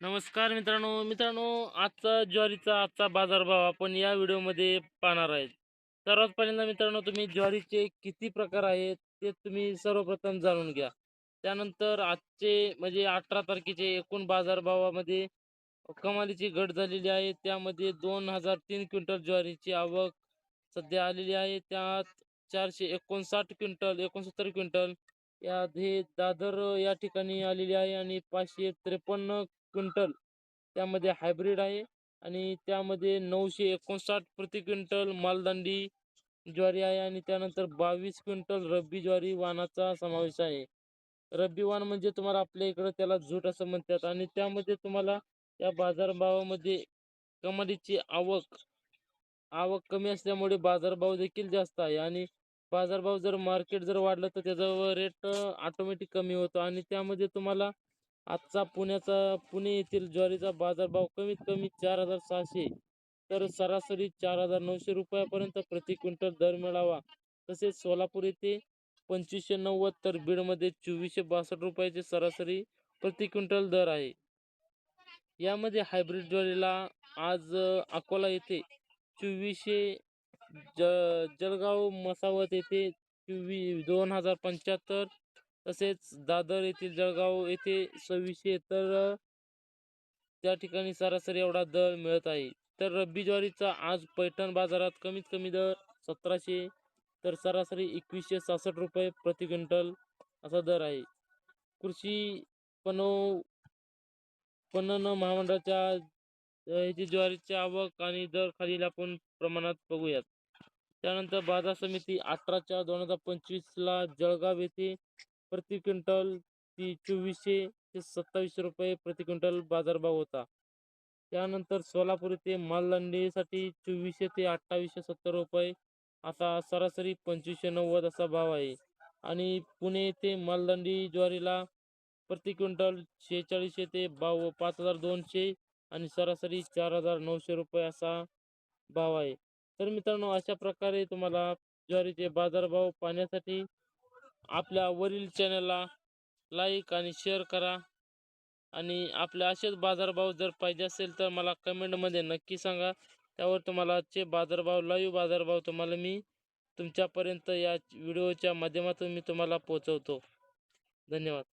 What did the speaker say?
नमस्कार मित्रांनो मित्रांनो आजचा ज्वारीचा आजचा बाजारभाव आपण या व्हिडिओमध्ये पाहणार आहेत. सर्वात पहिल्यांदा मित्रांनो तुम्ही ज्वारीचे किती प्रकार आहेत ते तुम्ही सर्वप्रथम जाणून घ्या. त्यानंतर आजचे म्हणजे अठरा तारखेचे एकूण बाजारभावामध्ये कमालीची घट झालेली आहे. त्यामध्ये दोन हजार तीन क्विंटल ज्वारीची आवक सध्या आलेली आहे. त्यात चारशे एकोणसाठ क्विंटल एकोणसत्तर क्विंटल या हे दादर या ठिकाणी आलेली आहे आणि पाचशे त्रेपन्न क्विंटल. त्यामध्ये हायब्रिड आहे आणि त्यामध्ये नऊशे एकोणसाठ प्रति क्विंटल मालदांडी ज्वारी आहे आणि त्यानंतर बावीस क्विंटल रब्बी ज्वारी वाणाचा समावेश आहे. रब्बी वाण म्हणजे तुम्हाला आपल्या इकडं त्याला झूट असं म्हणतात आणि त्यामध्ये तुम्हाला या बाजारभावामध्ये कमालीची आवक आवक कमी असल्यामुळे बाजारभाव देखील जास्त आहे आणि बाजारभाव जर मार्केट जर वाढलं तर त्याचा रेट ऑटोमॅटिक कमी होतो आणि त्यामध्ये तुम्हाला आजचा पुण्याचा पुणे येथील ज्वारीचा बाजारभाव कमीत कमी चार हजार सहाशे तर सरासरी चार हजार नऊशे रुपयापर्यंत प्रति क्विंटल दर मिळावा. तसेच सोलापूर येथे पंचवीसशे नव्वद तर बीडमध्ये चोवीसशे बासष्ट रुपयाचे सरासरी प्रति क्विंटल दर आहे. यामध्ये हायब्रिड ज्वारीला आज अकोला येथे चोवीसशे ज जळगाव मसावत येथे चोवीस दोन हजार पंच्याहत्तर तसेच दादर येथील जळगाव येथे सव्वीसशे तर त्या ठिकाणी सरासरी एवढा दर मिळत आहे. तर रब्बी ज्वारीचा आज पैठण बाजारात कमीत कमी दर सतराशे तर सरासरी एकवीसशे सहासष्ट रुपये प्रति क्विंटल असा दर आहे. कृषी पणव पणन महामंडळाच्या ह्याची ज्वारीची आवक आणि दर खालील आपण प्रमाणात बघूयात. त्यानंतर बाजार समिती अठराच्या दोन हजार पंचवीसला जळगाव येथे प्रति क्विंटल ती चोवीसशे ते सत्तावीसशे रुपये प्रति क्विंटल बाजारभाव होता. त्यानंतर सोलापूर येथे मालदंडीसाठी चोवीसशे ते अठ्ठावीसशे सत्तर रुपये आता सरासरी पंचवीसशे नव्वद असा भाव आहे. आणि पुणे येथे मालदंडी ज्वारीला प्रति क्विंटल शेहेचाळीसशे ते बाव पाच हजार दोनशे आणि सरासरी चार हजार नऊशे रुपये असा भाव आहे. तर मित्रांनो अशा प्रकारे तुम्हाला ज्वारीचे बाजारभाव पाहण्यासाठी आपल्या वरील चॅनलला लाईक आणि शेअर करा. आणि आपले असेच बाजारभाव जर पाहिजे असेल तर मला कमेंटमध्ये नक्की सांगा. त्यावर तुम्हाला आजचे बाजारभाव लाईव्ह बाजारभाव तुम्हाला मी तुमच्यापर्यंत या व्हिडिओच्या माध्यमातून मी तुम्हाला पोचवतो धन्यवाद.